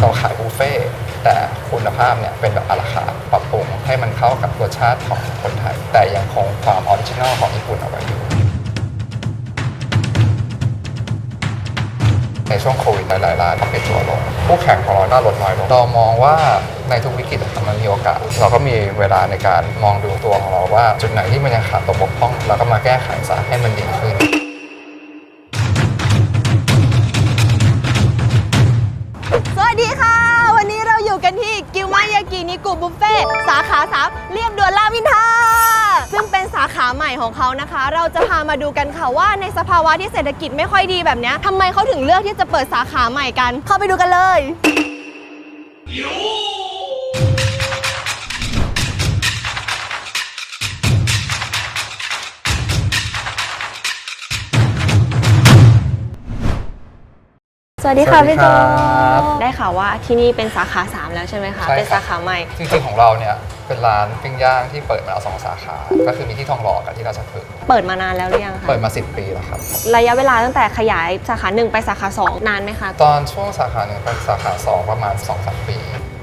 เราขายบุฟเฟ่ต์แต่คุณภาพเนี่ยเป็นแบบอาราคาร์ปรับปรุงให้มันเข้ากับรสชาติของคนไทย แต่ยังคงความออริจินอลของญี่ปุ่นเอาไว้อยู่ในช่วงโควิดหลายๆร้านก็ปิดตัวลงคู่แข่งของเราก็ลดน้อยลงเรามองว่าในทุกวิกฤตมันมีโอกาส เราก็มีเวลาในการมองดูตัวของเราว่า จุดไหนที่มันยังขาดตกบกพร่องเราก็มาแก้ไขซะให้มันดีขึ้น ฟเฟ่สาขาสามเรียบด่วนรามอินทราซึ่งเป็นสาขาใหม่ของเขานะคะ เราจะพามาดูกันค่ะว่าในสภาวะที่เศรษฐกิจไม่ค่อยดีแบบเนี้ยทำไมเขาถึงเลือกที่จะเปิดสาขาใหม่กัน เข้าไปดูกันเลย สวัสดีค่ะสวัสดีพี่โจครับได้ ข่าวว่าที่นี่เป็นสาขา 3 แล้วใช่ไหมคะ ใช่ครับ เป็นสาขาใหม่ จริงๆของเราเนี่ยเป็นร้านปิ้งย่างที่เปิดมาแล้วสองสาขา ก็คือมีที่ทองหล่อกับที่ราชพฤกษ์เปิดมานานแล้วหรือยังคะ เปิดมา 10 ปีแล้วครับ ระยะเวลาตั้งแต่ขยายสาขาหนึ่งไปสาขา 2 นานไหมคะ ตอนช่วงสาขาหนึ่งเป็นสาขาสองประมาณ2อสปี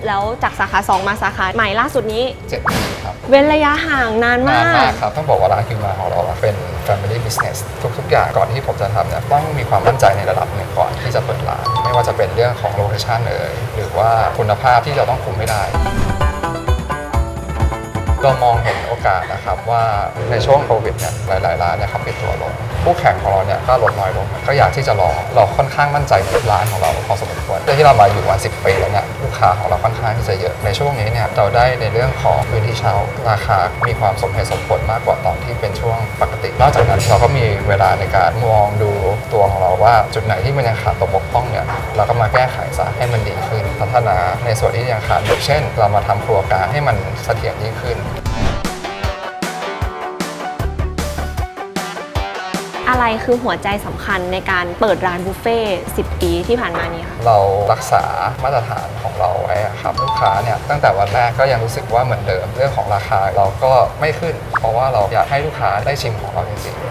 แล้วจากสาขา 2 มาสาขาใหม่ล่าสุดนี้7ปีครับ เว้นระยะห่างนานมานานมาก กครับ ต้องบอกว่าร้านคิวมาของเราอะเป็น family business ทุกๆ อย่างก่อนที่ผมจะทำเนี่ยต้องมีความมั่นใจในระดับหนึ่งก่อนที่จะเปิดร้านไม่ ว่าจะเป็นเรื่องของโลเคชันเอ่ยหรือว่าคุณภาพที่เราต้องคุมไม่ได้เรามองเห็น อกาสนะครับว่าในช่วงโควิดเนี่ยหลายๆร้านเนี่ยเขาปิดตัวลงคู่แข่งของเราเนี่ยก็ลดน้อยลงก็อยากที่จะลองเราค่อนข้างมั่นใจในร้านของเราพอสมควรด้วยที่เรามาอยู่มา10ปีแล้วเนี่ยลูกค้าของเราค่อนข้างที่จะเยอะในช่วงนี้เนี่ยเราได้ในเรื่องของพื้นที่เช่าราคา มีความสมเหตุสมผลมากกว่าตอนที่เป็นช่วงปกติ นอกจากนั้นเราก็มีเวลาในการมองดูตัวของเราว่าจุดไหนที่มันยังขาดตกบกพร่องเนี่ยเราก็มาแก้ไขซะให้มันดีขึ้นพัฒนาในส่วนที่ยังขาดอยู่เช่น เรามาทำครัวกลางให้มันเสถียรยิ่งขึ้น อะไรคือหัวใจสำคัญในการเปิดร้านบุฟเฟ่ต์10 ปีที่ผ่านมานี้ค่ะ เรารักษามาตรฐานของเราไว้อะครับลูกค้าเนี่ยตั้งแต่วันแรกก็ยังรู้สึกว่าเหมือนเดิมเรื่องของราคาเราก็ไม่ขึ้น เพราะว่าเราอยากให้ลูกค้าได้ชิมของเราจริงๆ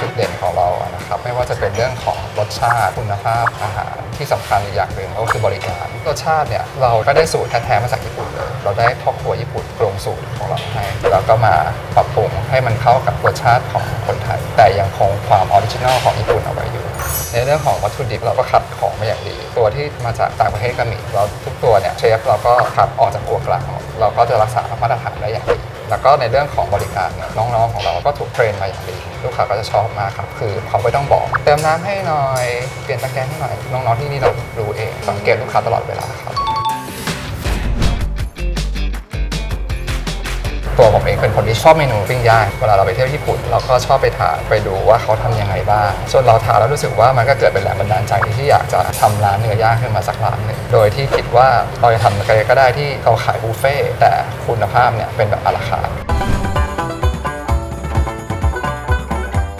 จุดเด่นของเราอะนะครับไม่ว่าจะเป็นเรื่องของรสชาติคุณภาพอาหารที่สำคัญอีกอย่างหนึ่งก็คือบริการรสชาติเนี่ยเราก็ได้สูตรแท้ๆมาจากญี่ปุ่นเลยเราได้พ่อครัวญี่ปุ่นปรุงสูตร เราให้แล้วก็มาปรับปรุงให้มันเข้ากับรสชาติของคนไทย แต่ยังคงความออริจินอลของญี่ปุ่นเอาไว้อยู่ ในเรื่องของวัตถุดิบเราก็คัดของมาอย่างดี ตัวที่มาจากต่างประเทศก็มีเราทุกตัวเนี่ยเชฟเราก็คัดออกจากครัวกลางเราก็จะรักษามาตรฐานได้อย่างดีแล้วก็ในเรื่องของบริการเนี่ยน้องๆของเราก็ถูกเทรนมาอย่างดีลูกค้าก็จะชอบมากครับ คือเขาไม่ต้องบอก เติมน้ำให้หน่อย เปลี่ยนตะแกรงให้หน่อย น้องๆที่นี่เรารู้เอง สังเกตลูกค้าตลอดเวลาครับ ตัวผมเองเป็นคนที่ชอบเมนูปิ้งย่างเวลาเราไปเที่ยวญี่ปุ่นเราก็ชอบไปทานไปดูว่าเขาทำยังไงบ้างจนเราทานแล้วรู้สึกว่ามันก็เกิดเป็นแรงบันดาลใจที่อยากจะทำร้านเนื้อย่างขึ้นมาสักร้านหนึ่งโดยที่คิดว่าเราจะทำอะไรก็ได้ที่เขาขายบุฟเฟ่แต่คุณภาพเนี่ยเป็นแบบอาราคาร์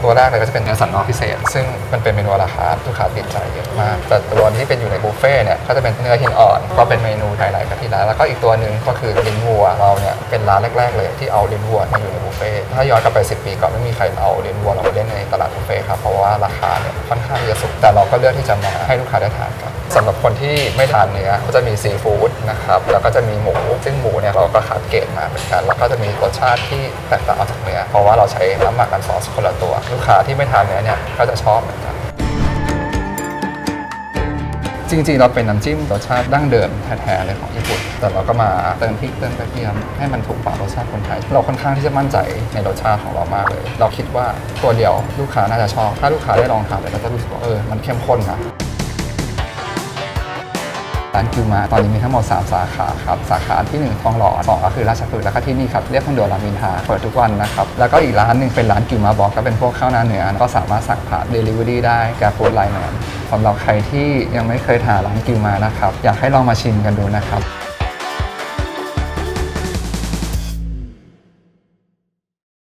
ตัวแรกเลยก็จะเป็นเนื้อสันนอกพิเศษ ซึ่งมันเป็นเมนูราคาลูกค้าติดใจเยอะมาก แต่ตัวที่เป็นอยู่ในบุฟเฟ่เนี่ยก็จะเป็นเนื้อหินอ่อน ก็เป็นเมนูไฮไลท์ของที่ร้านแล้วก็อีกตัวหนึ่งก็คือลิ้นวัวเราเนี่ยเป็นร้านแรก ๆ เลยที่เอาลิ้นวัวมาอยู่ในบุฟเฟ่ถ้าย้อนกลับไป 10 ปีก่อนไม่มีใครเอาลิ้นวัวเราไปเล่นในตลาดบุฟเฟ่ครับเพราะว่าราคาเนี่ยค่อนข้างจะสูงแต่เราก็เลือกที่จะมาให้ลูกค้าได้ทานกัน สำหรับคนที่ไม่ทานเนื้อก็จะมีซีฟู้ดนะครับแล้วก็จะมีหมูซึ่งหมูเนี่ยเราก็คัดเกรดมาเหมือนกัน แล้วก็จะมีรสชาติที่แตกต่างออกจากเนื้อเพราะว่าเราใช้น้ำหมักกันซอสคนละตัว ลูกค้าที่ไม่ทานเนื้อเนี่ยก็จะชอบเหมือนกันจริงๆ เราเป็นน้ำจิ้มรสชาติดั้งเดิมแท้ๆเลยของญี่ปุ่น แต่เราก็มาเติมพริกเติมกระเทียมให้มันถูกปากรสชาติคนไทย เราค่อนข้างที่จะมั่นใจในรสชาติของเรามากเลย เราคิดว่าตัวเดียวลูกค้าน่าจะชอบ ถ้าลูกค้าได้ลองทานเลยก็จะรู้สึกว่าเออ มันเข้มข้นนะ ร้านคิวมาตอนนี้มีทั้งหมด 3 สาขาครับ สาขาที่ 1 ทองหล่อ2ก็คือราชพฤกษ์แล้วก็ที่นี่ครับ เรียกคอนโดรามินทาเปิดทุกวันนะครับ แล้วก็อีกร้านหนึ่งเป็นร้านคิวมาบอกก็เป็นพวกข้าวหน้าเนื้อก็สามารถสั่งผ่าน Delivery ได้แกฟู้ดไลน์แมนสำหรับใครที่ยังไม่เคยทานร้านคิวมานะครับอยากให้ลองมาชิมกันดูนะครับ